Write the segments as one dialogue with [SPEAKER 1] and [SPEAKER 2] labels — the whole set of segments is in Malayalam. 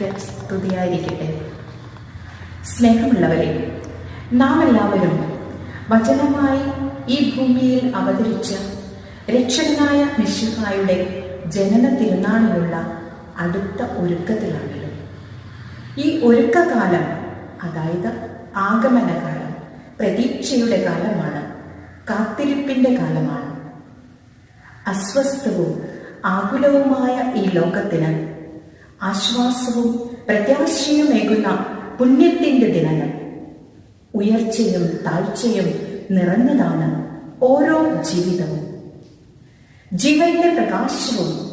[SPEAKER 1] മിശിഹായ്ക്ക് സ്തുതിയായിരിക്കട്ടെ. സ്നേഹമുള്ളവരെ നാം എല്ലാവരും വചനമായി ഈ ഭൂമിയിൽ അവതരിച്ച രക്ഷകനായ മിശിഹായുടെ ജനന തിരുനാളിലുള്ള അടുത്ത ഒരുക്കത്തിലാണല്ലോ. ഈ ഒരുക്കകാലം അതായത് ആഗമനകാലം പ്രതീക്ഷയുടെ കാലമാണ് കാത്തിരിപ്പിന്റെ കാലമാണ്. അസ്വസ്ഥവും ആകുലവുമായ ഈ ലോകത്തിന് ആശ്വാസവും പ്രത്യാശയുമേകുന്ന പുണ്യത്തിന്റെ ദിനങ്ങൾ. ഉയർച്ചയും താഴ്ചയും നിറഞ്ഞതാണ് ഓരോ ജീവിതവും. ജീവന്റെ പ്രകാശവും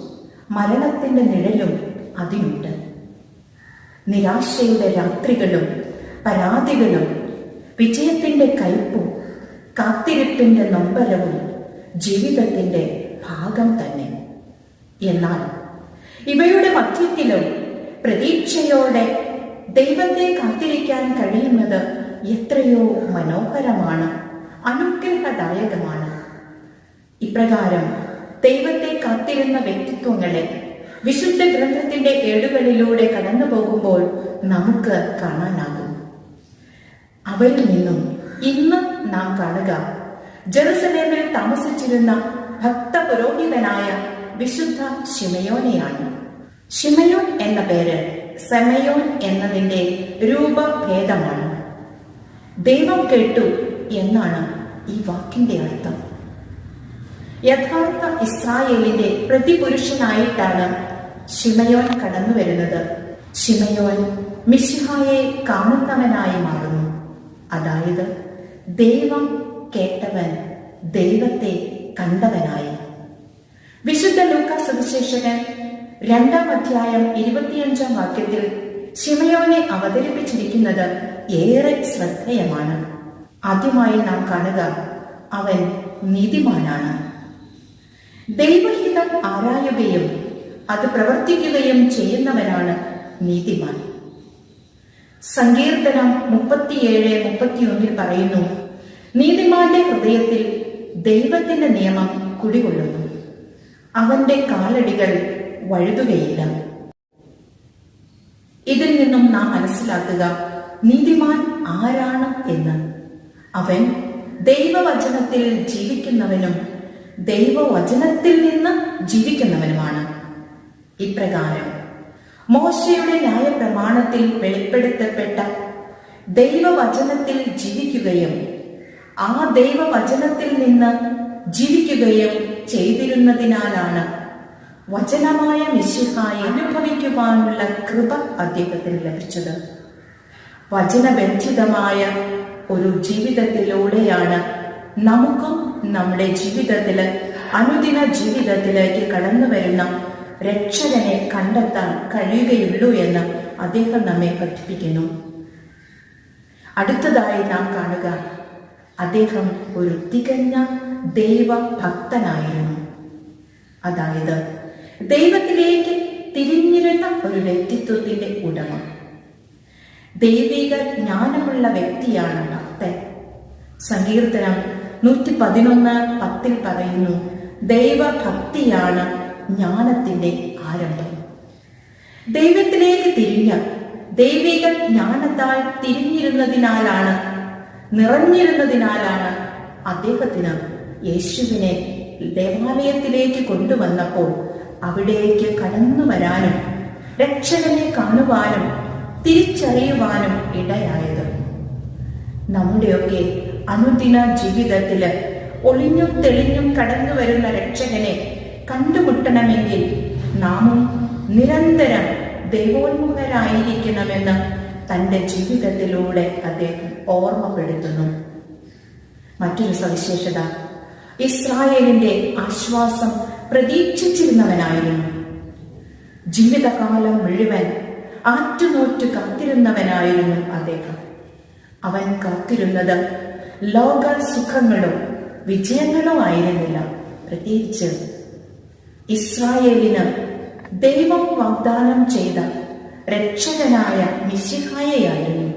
[SPEAKER 1] മരണത്തിന്റെ നിഴലും അതിനുണ്ട് നിരാശയുടെ രാത്രികളും പരാതികളും വിജയത്തിന്റെ കയ്പും കാത്തിരിപ്പിന്റെ നൊമ്പരവും ജീവിതത്തിന്റെ ഭാഗം തന്നെ. എന്നാൽ ഇവയുടെ മധ്യത്തിലും പ്രതീക്ഷയോടെ ദൈവത്തെ കാത്തിരിക്കാൻ കഴിയുന്നത് എത്രയോ മനോഹരമാണ് അനുഗ്രഹദായകമാണ്. ഇപ്രകാരം ദൈവത്തെ കാത്തിരുന്ന വ്യക്തിത്വങ്ങളെ വിശുദ്ധ ഗ്രന്ഥത്തിന്റെ ഏടുകളിലൂടെ കടന്നു പോകുമ്പോൾ നമുക്ക് കാണാനാകും. അവരിൽ നിന്നും ഇന്ന് നാം കാണുക ജെറുസലേമിൽ താമസിച്ചിരുന്ന ഭക്ത പുരോഹിതനായ വിശുദ്ധ ശിമയോനെയാണ്. ശിമയോൻ എന്ന പേര് സെമയോൻ എന്നതിന്റെ രൂപഭേദമാണ്. ദൈവം കേട്ടു എന്നാണ് ഈ വാക്കിന്റെ അർത്ഥം. യഥാർത്ഥ ഇസ്രായേലിന്റെ പ്രതിപുരുഷനായിട്ടാണ് ശിമയോൻ കടന്നു വരുന്നത് ശിമയോൻ മിശിഹായെ കാണുന്നവനായി മാറുന്നു. അതായത് ദൈവം കേട്ടവൻ ദൈവത്തെ കണ്ടവനായി. വിശുദ്ധ ലൂക്ക സുവിശേഷകൻ രണ്ടാം അധ്യായം ഇരുപത്തിയഞ്ചാം വാക്യത്തിൽ ശിമയോനെ അവതരിപ്പിച്ചിരിക്കുന്നത് ഏറെ ശ്രദ്ധേയമാണ്. ആദ്യമായി നാം കാണുക അവൻ നീതിമാനാണ്. ദൈവഹിതം ആരായുകയും അത് പ്രവർത്തിക്കുകയും ചെയ്യുന്നവനാണ് നീതിമാൻ. സങ്കീർത്തനം മുപ്പത്തിയേഴ് മുപ്പത്തിയൊന്നിൽ പറയുന്നു നീതിമാന്റെ ഹൃദയത്തിൽ ദൈവത്തിന്റെ നിയമം കുടികൊള്ളുന്നു. അവന്റെ കാലടികൾ വഴുതുകയില്ല. ഇതിൽ നിന്നും നാം മനസ്സിലാക്കുക നീതിമാൻ ആരാണ് എന്ന്. അവൻ ദൈവവചനത്തിൽ ജീവിക്കുന്നവനും ദൈവവചനത്തിൽ നിന്ന് ജീവിക്കുന്നവനുമാണ്. ഇപ്രകാരം മോശയുടെ ന്യായപ്രമാണത്തിൽ വെളിപ്പെടുത്തപ്പെട്ട ദൈവവചനത്തിൽ ജീവിക്കുകയും ആ ദൈവവചനത്തിൽ നിന്ന് ജീവിക്കുകയും ചെയ്തിരുന്നതിനാലാണ് വചനമായ മിശിഹായി അനുഭവിക്കുവാനുള്ള കൃപ അദ്ദേഹത്തിന് ലഭിച്ചത്. വചനബന്ധിതമായ ഒരു ജീവിതത്തിലൂടെയാണ് നമുക്കും നമ്മുടെ ജീവിതത്തിൽ അനുദിന ജീവിതത്തിലേക്ക് കടന്നു വരുന്ന രക്ഷകനെ കണ്ടെത്താൻ കഴിയുകയുള്ളൂ എന്ന് അദ്ദേഹം നമ്മെ പഠിപ്പിക്കുന്നു. അടുത്തതായി നാം കാണുക അദ്ദേഹം ഒരു തികഞ്ഞ ദൈവഭക്തനായിരുന്നു. അതായത് ദൈവത്തിലേക്ക് തിരിഞ്ഞിരുന്ന ഒരു വ്യക്തിത്വത്തിന്റെ ഉടമ. ദൈവിക ജ്ഞാനമുള്ള വ്യക്തിയാണ് ഭക്തൻ. സങ്കീർത്തനം നൂറ്റി പതിനൊന്ന് പത്തിൽ പറയുന്നു ദൈവഭക്തിയാണ് ജ്ഞാനത്തിന്റെ ആരംഭം. ദൈവത്തിലേക്ക് തിരിഞ്ഞ ദൈവിക ജ്ഞാനത്താൽ തിരിഞ്ഞിരുന്നതിനാലാണ് നിറഞ്ഞിരുന്നതിനാലാണ് അദ്ദേഹത്തിന് യേശുവിനെ ദേവാലയത്തിലേക്ക് കൊണ്ടുവന്നപ്പോൾ അവിടേക്ക് കടന്നു വരാനും രക്ഷകനെ കാണുവാനും തിരിച്ചറിയുവാനും ഇടയായത്. നമ്മുടെയൊക്കെ അനുദിന ജീവിതത്തിൽ ഒളിഞ്ഞും തെളിഞ്ഞും കടന്നു വരുന്ന രക്ഷകനെ കണ്ടുമുട്ടണമെങ്കിൽ നാമും നിരന്തരം ദൈവോന്മുഖരായിരിക്കണമെന്ന് തന്റെ ജീവിതത്തിലൂടെ അദ്ദേഹം ഓർമ്മപ്പെടുത്തുന്നു. മറ്റൊരു സവിശേഷത ഇസ്രായേലിന്റെ ആശ്വാസം പ്രതീക്ഷിച്ചിരുന്നവനായിരുന്നു. ജീവിതകാലം മുഴുവൻ ആറ്റുനോറ്റ് കാത്തിരുന്നവനായിരുന്നു അദ്ദേഹം. അവൻ കാത്തിരുന്നത് ലോക സുഖങ്ങളും വിജയങ്ങളോ ആയിരുന്നില്ല. പ്രത്യേകിച്ച് ഇസ്രായേലിന് ദൈവം വാഗ്ദാനം ചെയ്ത രക്ഷകനായ മിശിഹായയായിരുന്നു.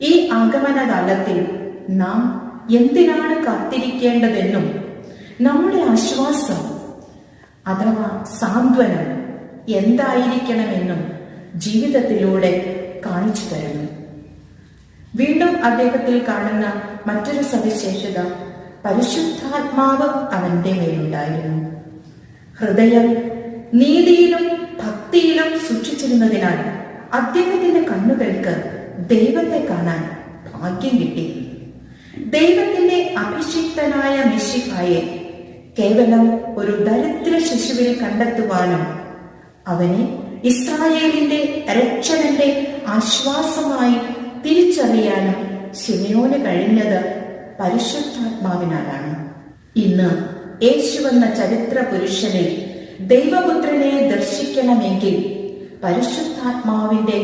[SPEAKER 1] ഈ ആഗമനകാലത്തിൽ നാം എന്തിനാണ് കാത്തിരിക്കേണ്ടതെന്നും നമ്മുടെ ആശ്വാസം അഥവാ സാന്ത്വനം എന്തായിരിക്കണമെന്നും ജീവിതത്തിലൂടെ കാണിച്ചു തരുന്നു. വീണ്ടും അദ്ദേഹത്തിൽ കാണുന്ന മറ്റൊരു സവിശേഷത പരിശുദ്ധാത്മാവ് അവന്റെ മേലുണ്ടായിരുന്നു. ഹൃദയം നീതിയിലും ഭക്തിയിലും സൂക്ഷിച്ചിരുന്നതിനാൽ അദ്ദേഹത്തിന്റെ കണ്ണുകൾക്ക് ദൈവത്തെ കാണാൻ ഭാഗ്യം കിട്ടി. ദൈവത്തിന്റെ അഭിഷിക്തനായ മിശിഹായെ കേവലം ഒരു ദരിദ്ര ശിശുവിൽ കണ്ടെത്തുവാനും അവനെ ഇസ്രായേലിന്റെ രക്ഷകന്റെ ആശ്വാസമായി തിരിച്ചറിയാനും ശനിയോന് കഴിഞ്ഞത് പരിശുദ്ധാത്മാവിനാലാണ്. ഇന്ന് യേശുവെന്ന ചരിത്ര പുരുഷനെ ദൈവപുത്രനെ ദർശിക്കണമെങ്കിൽ പരിശുദ്ധാത്മാവിന്റെ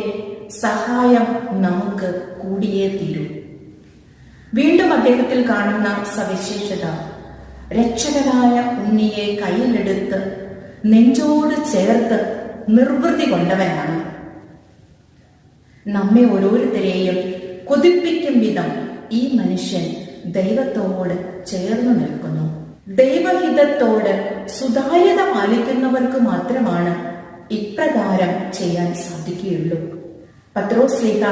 [SPEAKER 1] സഹായം നമുക്ക് കൂടിയേ തീരൂ. വീണ്ടും അദ്ദേഹത്തിൽ കാണുന്ന സവിശേഷത. രക്ഷകനായ ഉണ്ണിയെ കയ്യിലെടുത്ത് നെഞ്ചോട് ചേർത്ത് നിർവൃതി കൊണ്ടവനാണ്. നമ്മെ ഓരോരുത്തരെയും കൊതിപ്പിക്കും വിധം ഈ മനുഷ്യൻ ദൈവത്തോട് ചേർന്നു നിൽക്കുന്നു. ദൈവഹിതത്തോട് സുതാര്യത പാലിക്കുന്നവർക്ക് മാത്രമാണ് ഇപ്രകാരം ചെയ്യാൻ സാധിക്കുകയുള്ളൂ. പത്രോസ്ലീഹ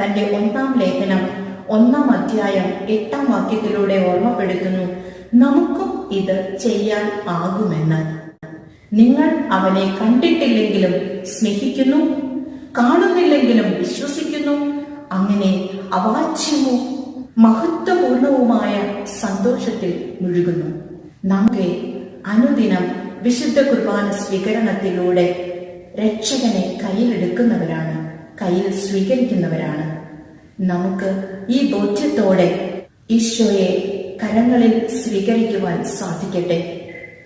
[SPEAKER 1] തന്റെ ഒന്നാം ലേഖനം ഒന്നാം അധ്യായം എട്ടാം വാക്യത്തിലൂടെ ഓർമ്മപ്പെടുത്തുന്നു. നമുക്കും ഇത് ചെയ്യാൻ ആകുമെന്ന്. നിങ്ങൾ അവനെ കണ്ടിട്ടില്ലെങ്കിലും സ്നേഹിക്കുന്നു കാണുന്നില്ലെങ്കിലും വിശ്വസിക്കുന്നു അങ്ങനെ അവാച്യമോ മഹത്വപൂർണവുമായ സന്തോഷത്തിൽ മുഴുകുന്നു. നമുക്ക് അനുദിനം വിശുദ്ധ കുർബാന സ്വീകരണത്തിലൂടെ രക്ഷകനെ കയ്യിലെടുക്കുന്നവരാണ് കയ്യിൽ സ്വീകരിക്കുന്നവരാണ്. നമുക്ക് ഈ ബോധ്യത്തോടെ ഈശോയെ കരങ്ങളിൽ സ്വീകരിക്കുവാൻ സാധിക്കട്ടെ.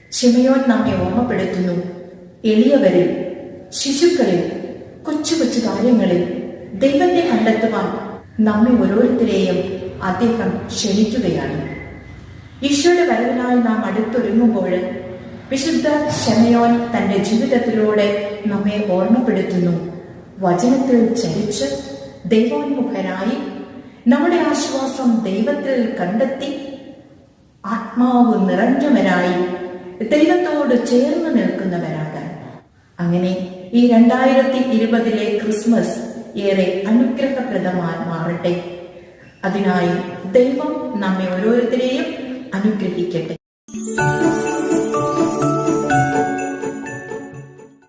[SPEAKER 1] ക്ഷമയോൻ നമ്മെ ഓർമ്മപ്പെടുത്തുന്നു. എളിയവരിൽ ശിശുക്കളിൽ കൊച്ചു കൊച്ചു കാര്യങ്ങളിൽ ദൈവത്തെ കണ്ടെത്തുവാൻ നമ്മെ ഓരോരുത്തരെയും അദ്ദേഹം ക്ഷണിക്കുകയാണ്. ഈശോയുടെ വരവിനായി നാം അടുത്തൊരുങ്ങുമ്പോൾ വിശുദ്ധ ക്ഷമയോൻ തന്റെ ജീവിതത്തിലൂടെ നമ്മെ ഓർമ്മപ്പെടുത്തുന്നു. വചനത്തിൽ ചരിച്ച് ദൈവോന്മുഖരായി നമ്മുടെ ആശ്വാസം ദൈവത്തിൽ കണ്ടെത്തി ആത്മാവ് നിറഞ്ഞവരായി ദൈവത്തോട് ചേർന്ന് നിൽക്കുന്നവരാകാൻ. അങ്ങനെ ഈ രണ്ടായിരത്തി ഇരുപതിലെ ക്രിസ്മസ് ഏറെ അനുഗ്രഹപ്രദമായി മാറട്ടെ. അതിനായി ദൈവം നമ്മെ ഓരോരുത്തരെയും അനുഗ്രഹിക്കട്ടെ.